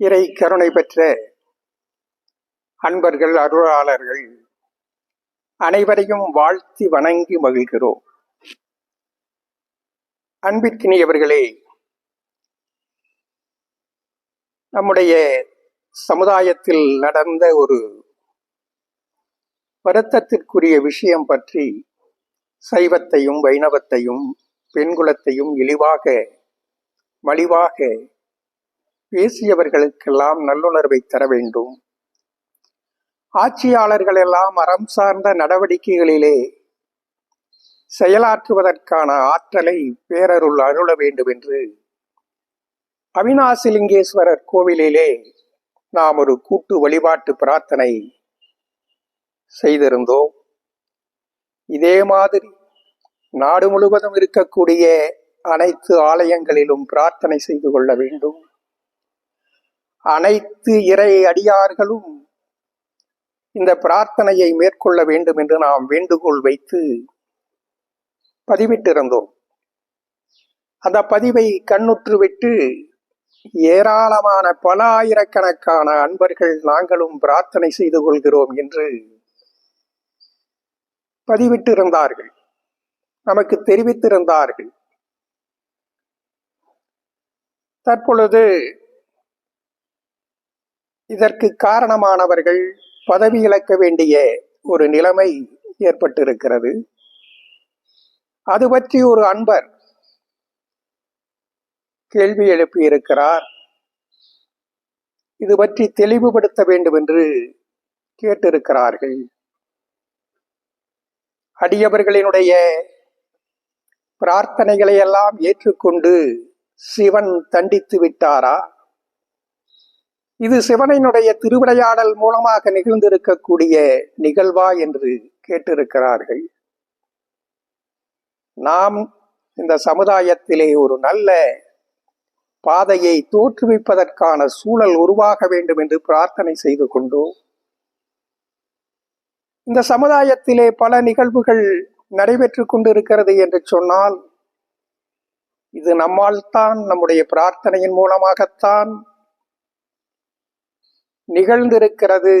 இறை கருணை பெற்ற அன்பர்கள் அருளாளர்கள் அனைவரையும் வாழ்த்தி வணங்கி மகிழ்கிறோம். அன்பிற்கினியவர்களே நம்முடைய சமுதாயத்தில் நடந்த ஒரு வருத்தத்திற்குரிய விஷயம் பற்றி சைவத்தையும் வைணவத்தையும் பெண்குலத்தையும் இழிவாக மலிவாக பேசியவர்களுக்கெல்லாம் நல்லுணர்வை தர வேண்டும். ஆட்சியாளர்கள் எல்லாம் அறம் சார்ந்த நடவடிக்கைகளிலே செயலாற்றுவதற்கான ஆற்றலை பேரருள் அருள வேண்டும் என்று அவினாசிலிங்கேஸ்வரர் கோவிலிலே நாம் ஒரு கூட்டு வழிபாட்டு பிரார்த்தனை செய்திருந்தோம். இதே மாதிரி நாடு முழுவதும் இருக்கக்கூடிய அனைத்து ஆலயங்களிலும் பிரார்த்தனை செய்து கொள்ள வேண்டும். அனைத்து இறை அடியார்களும் இந்த பிரார்த்தனையை மேற்கொள்ள வேண்டும் என்று நாம் வேண்டுகோள் வைத்து பதிவிட்டிருந்தோம். அந்த பதிவை கண்ணுற்று விட்டு ஏராளமான பல ஆயிரக்கணக்கான அன்பர்கள் நாங்களும் பிரார்த்தனை செய்து கொள்கிறோம் என்று பதிவிட்டிருந்தார்கள். நமக்கு தெரிவித்திருந்தார்கள். தற்பொழுது இதற்கு காரணமானவர்கள் பதவி இழக்க வேண்டிய ஒரு நிலைமை ஏற்பட்டிருக்கிறது. அது பற்றி ஒரு அன்பர் கேள்வி எழுப்பியிருக்கிறார். இது பற்றி தெளிவுபடுத்த வேண்டும் என்று கேட்டிருக்கிறார்கள். அடியவர்களினுடைய பிரார்த்தனைகளை எல்லாம் ஏற்றுக்கொண்டு சிவன் தண்டித்து விட்டாரா? இது சிவனினுடைய திருவிளையாடல் மூலமாக நிகழ்ந்திருக்கக்கூடிய நிகழ்வா என்று கேட்டிருக்கிறார்கள். நாம் இந்த சமுதாயத்திலே ஒரு நல்ல பாதையை தோற்றுவிப்பதற்கான சூழல் உருவாக வேண்டும் என்று பிரார்த்தனை செய்து கொண்டோம் இந்த சமுதாயத்திலே பல நிகழ்வுகள் நடைபெற்று கொண்டிருக்கிறது என்று சொன்னால் இது நம்மால் தான் நம்முடைய பிரார்த்தனையின் மூலமாகத்தான் நிகழ்ந்திருக்கிறது.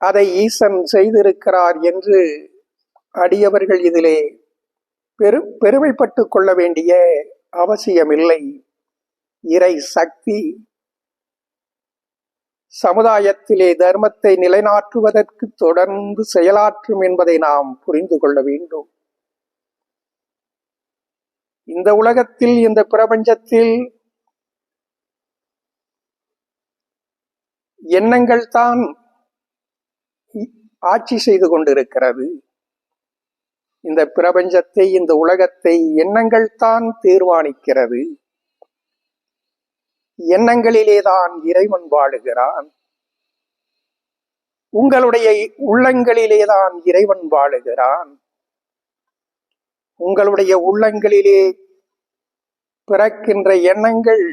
அதை ஈசன் செய்திருக்கிறார் என்று அடியவர்கள் இதிலே பெரு பெருமைப்பட்டு கொள்ள வேண்டிய அவசியமில்லை. இறை சக்தி சமுதாயத்திலே தர்மத்தை நிலைநாட்டுவதற்கு தொடர்ந்து செயலாற்றும் என்பதை நாம் புரிந்து கொள்ள வேண்டும். இந்த உலகத்தில் இந்த பிரபஞ்சத்தில் எண்ணங்கள் தான் ஆட்சி செய்து கொண்டிருக்கிறது. இந்த பிரபஞ்சத்தை இந்த உலகத்தை எண்ணங்கள் தான் தீர்மானிக்கிறது. எண்ணங்களிலே தான் இறைவன் வாழுகிறான். உங்களுடைய உள்ளங்களிலே தான் இறைவன் வாழுகிறான். உங்களுடைய உள்ளங்களிலே பிறக்கின்ற எண்ணங்கள்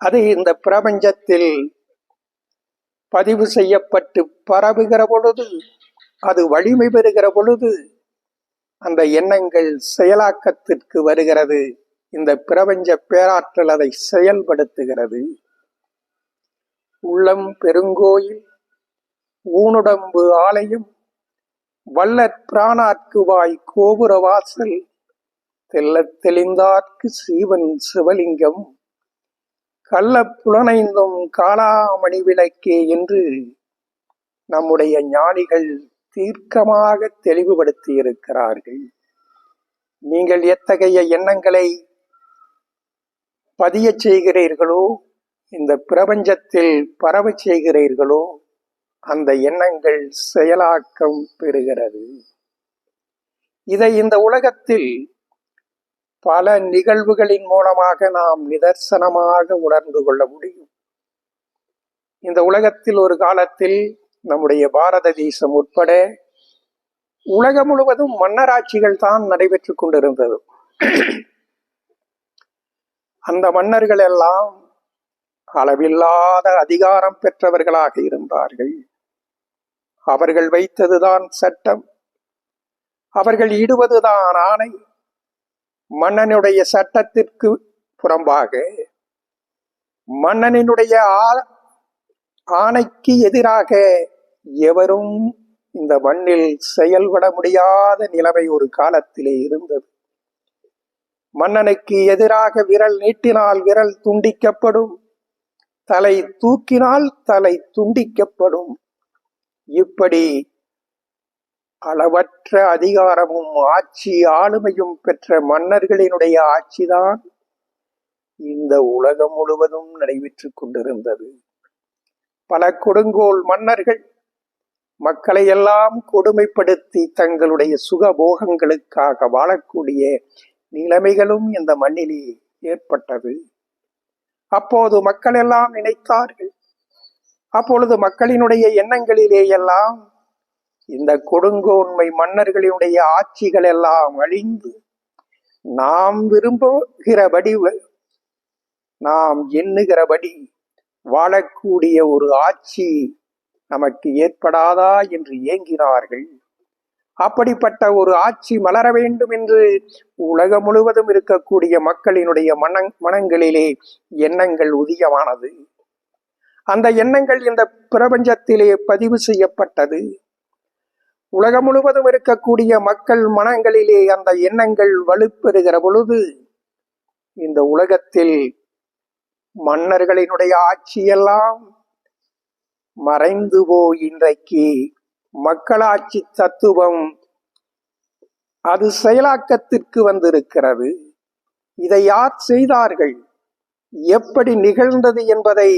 அது இந்த பிரபஞ்சத்தில் பதிவு செய்யப்பட்டு பரவுகிற பொழுது அது வலிமை பெறுகிற பொழுது அந்த எண்ணங்கள் செயலாக்கத்திற்கு வருகிறது. இந்த பிரபஞ்ச பேராற்றல் அதை செயல்படுத்துகிறது. உள்ளம் பெருங்கோயில் ஊனுடம்பு ஆலயம் வல்லற் பிராணாற்குவாய் கோபுர வாசல் தெல்ல தெளிந்தார்க்கு சீவன் சிவலிங்கம் கள்ள புலனைந்தும் காலாமணி விளக்கே என்று நம்முடைய ஞானிகள் தீர்க்கமாக தெளிவுபடுத்தி இருக்கிறார்கள் நீங்கள் எத்தகைய எண்ணங்களை பதியச் செய்கிறீர்களோ இந்த பிரபஞ்சத்தில் பரவச் செய்கிறீர்களோ அந்த எண்ணங்கள் செயலாக்கம் பெறுகிறது. இதை இந்த உலகத்தில் பல நிகழ்வுகளின் மூலமாக நாம் நிதர்சனமாக உணர்ந்து கொள்ள முடியும். இந்த உலகத்தில் ஒரு காலத்தில் நம்முடைய பாரத தேசம் உட்பட உலகம் முழுவதும் மன்னராட்சிகள் தான் நடைபெற்றுக் கொண்டிருந்தது. அந்த மன்னர்கள் எல்லாம் அளவில்லாத அதிகாரம் பெற்றவர்களாக இருந்தார்கள். அவர்கள் வைத்ததுதான் சட்டம். அவர்கள் இடுவதுதான் ஆணை. மன்னனுடைய சட்டத்திற்கு புறம்பாக மன்னனினுடைய ஆ- ஆணைக்கு எதிராக எவரும் இந்த மண்ணில் செயல்பட முடியாத நிலைமை ஒரு காலத்திலே இருந்தது. மன்னனுக்கு எதிராக விரல் நீட்டினால் விரல் துண்டிக்கப்படும் தலை தூக்கினால் தலை துண்டிக்கப்படும். இப்படி அளவற்ற அதிகாரமும் ஆட்சி ஆளுமையும் பெற்ற மன்னர்களினுடைய ஆட்சிதான் இந்த உலகம் முழுவதும் நடைபெற்றுக் கொண்டிருந்தது. பல கொடுங்கோல் மன்னர்கள் மக்களை எல்லாம் கொடுமைப்படுத்தி தங்களுடைய சுகபோகங்களுக்காக வாழக்கூடிய நிலைமைகளும் இந்த மண்ணிலே ஏற்பட்டது. அப்போது மக்கள் எல்லாம் நினைத்தார்கள் அப்பொழுது மக்களினுடைய எண்ணங்களிலே எல்லாம் இந்த கொடுங்கோன்மை மன்னர்களினுடைய ஆட்சிகள் எல்லாம் அழிந்து நாம் விரும்புகிறபடி வ- நாம் எண்ணுகிறபடி வாழக்கூடிய ஒரு ஆட்சி நமக்கு ஏற்படாதா என்று ஏங்கினார்கள். அப்படிப்பட்ட ஒரு ஆட்சி மலர வேண்டும் என்று உலகம் முழுவதும் இருக்கக்கூடிய மக்களினுடைய மன மனங்களிலே எண்ணங்கள் உதியமானது. அந்த எண்ணங்கள் இந்த பிரபஞ்சத்திலே பதிவு செய்யப்பட்டது. உலகம் முழுவதும் இருக்கக்கூடிய மக்கள் மனங்களிலே அந்த எண்ணங்கள் வலுப்பெறுகிற பொழுது இந்த உலகத்தில் மன்னர்களினுடைய ஆட்சியெல்லாம் மறைந்து போய் இன்றைக்கு மக்களாட்சி தத்துவம் அது செயலாக்கத்திற்கு வந்திருக்கிறது. இதை யார் செய்தார்கள்? எப்படி நிகழ்ந்தது என்பதை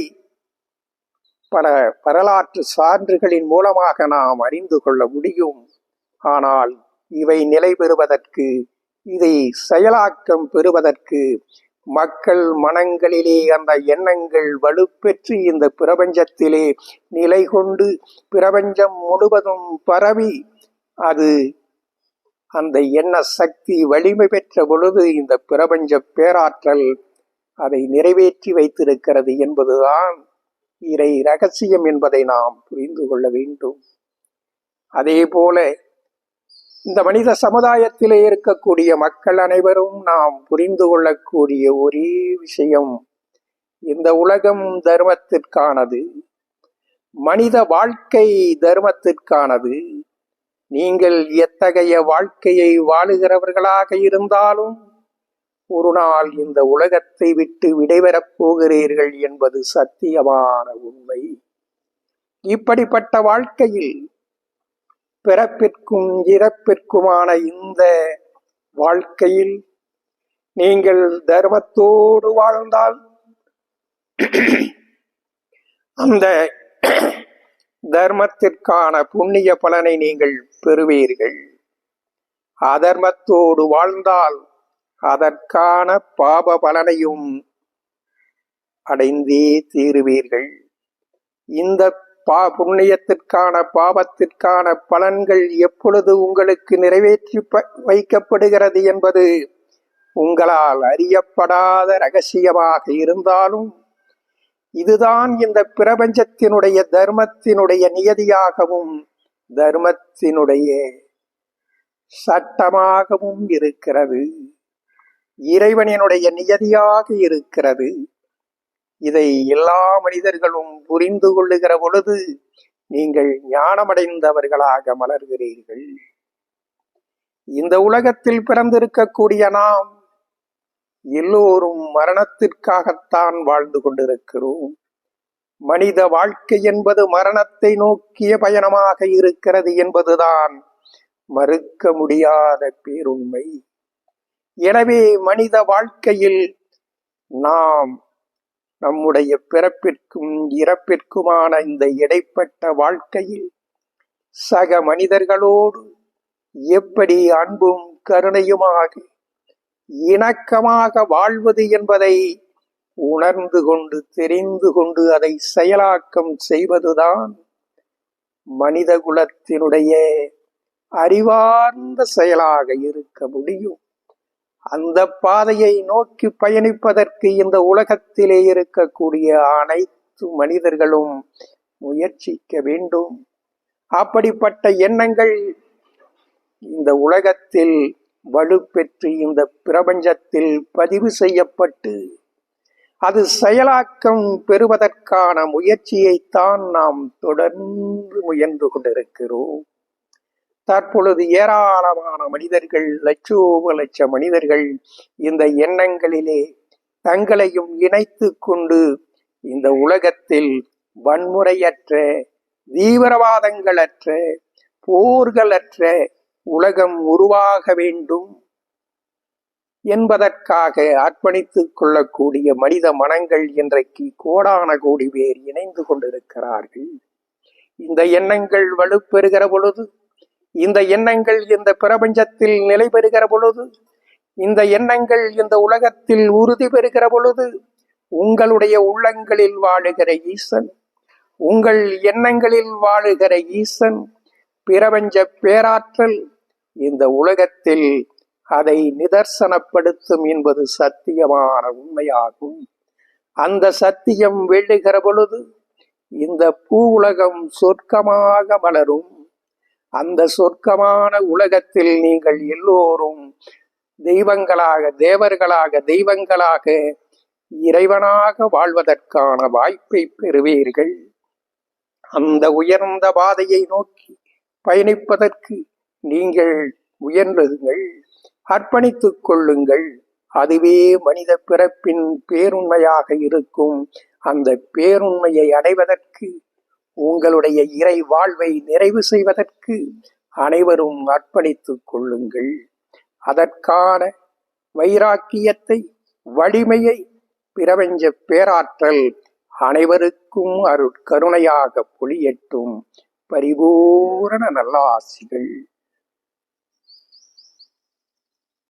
பல வரலாற்று சான்றுகளின் மூலமாக நாம் அறிந்து கொள்ள முடியும். ஆனால் இவை நிலை பெறுவதற்கு இதை செயலாக்கம் பெறுவதற்கு மக்கள் மனங்களிலே அந்த எண்ணங்கள் வலுப்பெற்று இந்த பிரபஞ்சத்திலே நிலை கொண்டு பிரபஞ்சம் முழுவதும் பரவி அது அந்த எண்ண சக்தி வலிமை பெற்ற பொழுது இந்த பிரபஞ்ச பேராற்றல் அதை நிறைவேற்றி வைத்திருக்கிறது என்பதுதான் இறை ரகசியம் என்பதை நாம் புரிந்து கொள்ள வேண்டும். அதே போல இந்த மனித சமுதாயத்திலே இருக்கக்கூடிய மக்கள் அனைவரும் நாம் புரிந்து கொள்ளக்கூடிய ஒரே விஷயம் இந்த உலகம் தர்மத்திற்கானது. மனித வாழ்க்கை தர்மத்திற்கானது. நீங்கள் எத்தகைய வாழ்க்கையை வாழுகிறவர்களாக இருந்தாலும் ஒரு நாள் இந்த உலகத்தை விட்டு விடைபெறப் போகிறீர்கள் என்பது சத்தியமான உண்மை. இப்படிப்பட்ட வாழ்க்கையில் பிறப்பிற்கும் இறப்பிற்குமான இந்த வாழ்க்கையில் நீங்கள் தர்மத்தோடு வாழ்ந்தால் அந்த தர்மத்திற்கான புண்ணிய பலனை நீங்கள் பெறுவீர்கள். அதர்மத்தோடு வாழ்ந்தால் அதற்கான பாப பலனையும் அடைந்தே தீருவீர்கள். இந்த பா புண்ணியத்திற்கான பாவத்திற்கான பலன்கள் எப்பொழுது உங்களுக்கு நிறைவேற்றி ப- வைக்கப்படுகிறது என்பது உங்களால் அறியப்படாத ரகசியமாக இருந்தாலும் இதுதான் இந்த பிரபஞ்சத்தினுடைய தர்மத்தினுடைய நியதியாகவும் தர்மத்தினுடைய சட்டமாகவும் இருக்கிறது. இறைவனினுடைய நியதியாக இருக்கிறது. இதை எல்லா மனிதர்களும் புரிந்து கொள்ளுகிற பொழுது நீங்கள் ஞானமடைந்தவர்களாக மலர்கிறீர்கள். இந்த உலகத்தில் பிறந்திருக்கக்கூடிய நாம் எல்லோரும் மரணத்திற்காகத்தான் வாழ்ந்து கொண்டிருக்கிறோம். மனித வாழ்க்கை என்பது மரணத்தை நோக்கிய பயணமாக இருக்கிறது என்பதுதான் மறுக்க முடியாத பேருண்மை. எனவே மனித வாழ்க்கையில் நாம் நம்முடைய பிறப்பிற்கும் இறப்பிற்குமான இந்த இடைப்பட்ட வாழ்க்கையில் சக மனிதர்களோடு எப்படி அன்பும் கருணையுமாக இணக்கமாக வாழ்வது என்பதை உணர்ந்து கொண்டு தெரிந்து கொண்டு அதை செயலாக்கம் செய்வதுதான் மனித குலத்தினுடைய அறிவார்ந்த செயலாக இருக்க முடியும். அந்த பாதையை நோக்கி பயணிப்பதற்கு இந்த உலகத்திலே இருக்கக்கூடிய அனைத்து மனிதர்களும் முயற்சிக்க வேண்டும். அப்படிப்பட்ட எண்ணங்கள் இந்த உலகத்தில் வலுப்பெற்று இந்த பிரபஞ்சத்தில் பதிவு செய்யப்பட்டு அது செயலாக்கம் பெறுவதற்கான முயற்சியைத்தான் நாம் தொடர்ந்து முயன்று கொண்டிருக்கிறோம். தற்பொழுது ஏராளமான மனிதர்கள் லட்சோப லட்ச மனிதர்கள் இந்த எண்ணங்களிலே தங்களையும் இணைத்து கொண்டு இந்த உலகத்தில் வன்முறையற்ற தீவிரவாதங்களற்ற போர்களற்ற உலகம் உருவாக வேண்டும் என்பதற்காக அர்ப்பணித்துக் கொள்ளக்கூடிய மனித மனங்கள் இன்றைக்கு கோடான கோடி பேர் இணைந்து கொண்டிருக்கிறார்கள். இந்த எண்ணங்கள் வலுப்பெறுகிற பொழுது இந்த எண்ணங்கள் இந்த பிரபஞ்சத்தில் நிலை பெறுகிற பொழுது இந்த எண்ணங்கள் இந்த உலகத்தில் உறுதி பெறுகிற பொழுது உங்களுடைய உள்ளங்களில் வாழுகிற ஈசன் உங்கள் எண்ணங்களில் வாழுகிற ஈசன் பிரபஞ்ச பேராற்றல் இந்த உலகத்தில் அதை நிதர்சனப்படுத்தும் என்பது சத்தியமான உண்மையாகும். அந்த சத்தியம் வெள்ளுகிற பொழுது இந்த பூ உலகம் சொர்க்கமாக மலரும். அந்த சொர்க்கமான உலகத்தில் நீங்கள் எல்லோரும் தெய்வங்களாக தேவர்களாக தெய்வங்களாக இறைவனாக வாழ்வதற்கான வாய்ப்பை பெறுவீர்கள். அந்த உயர்ந்த பாதையை நோக்கி பயணிப்பதற்கு நீங்கள் முயன்றுங்கள் அர்ப்பணித்துக் கொள்ளுங்கள். அதுவே மனித பிறப்பின் பேருண்மையாக இருக்கும். அந்த பேருண்மையை அடைவதற்கு உங்களுடைய இறை வாழ்வை நிறைவு செய்வதற்கு அனைவரும் அர்ப்பணித்துக் கொள்ளுங்கள். அதற்கான வைராக்கியத்தை வலிமையை பிரபஞ்ச பேராற்றல் அனைவருக்கும் அருட்கருணையாக பொழியட்டும். பரிபூரண நல்லாசிகள்.